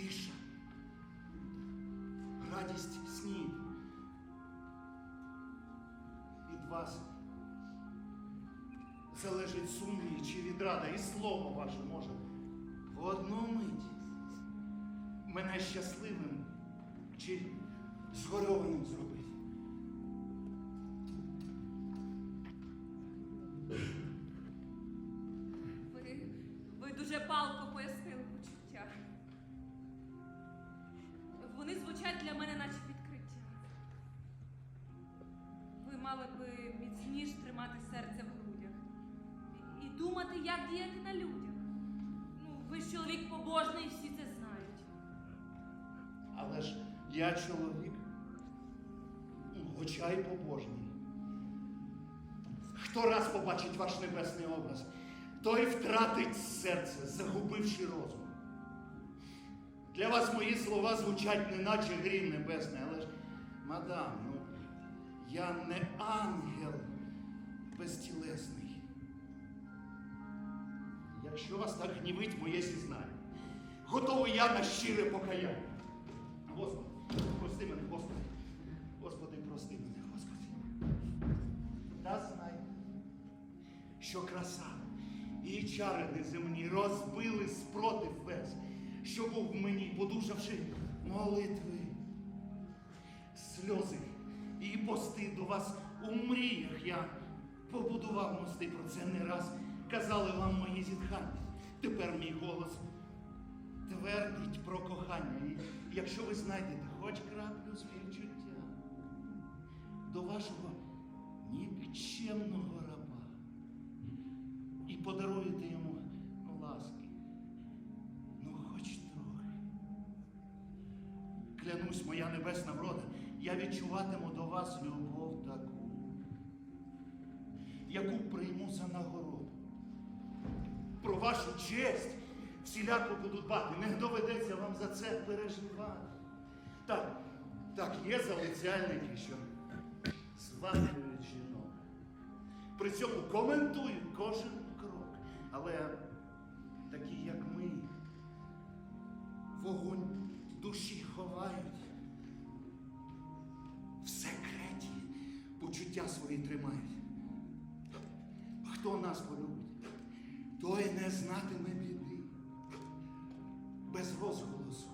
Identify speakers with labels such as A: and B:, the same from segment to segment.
A: тиша, радість снів. Від вас залежить сумні чи відрада, і слово ваше може в одну мить мене щасливим чи згорьованим зробити.
B: Ви, ви дуже палко пояснили для мене наче відкриття. Ви мали би міцніш тримати серце в грудях і, думати, як діяти на людях. Ну, ви ж чоловік побожний, всі це знають.
A: Але ж я чоловік, ну, хоча й побожний. Хто раз побачить ваш небесний образ, той втратить серце, загубивши розум. Для вас мої слова звучать неначе грім небесний, але ж, мадам, ну, я не ангел безтілесний. Якщо вас так гнівить моє зізнання, готовий я на щире покаяння. Господи, прости мене, Господи. Господи, прости мене, Господи. Та знай, що краса і чари неземні розбили спротив весь, що був в мені, подушавши молитви, сльози і пости до вас у мріях я побудував мости про це не раз. Казали вам мої зітхання. Тепер мій голос твердить про кохання. І якщо ви знайдете хоч краплю співчуття до вашого нікчемного Клянусь, моя небесна врода, я відчуватиму до вас любов таку, яку прийму за нагороду про вашу честь всіляко буду дбати. Не доведеться вам за це переживати. Так, так, є залицяльники, що сватлюють жінок. При цьому коментують кожен крок. Але такі, як ми, вогонь душі ховають. Почуття свої тримають. Хто нас полюбить, той не знатиме біди. Без розголосу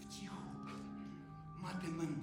A: втіху матимем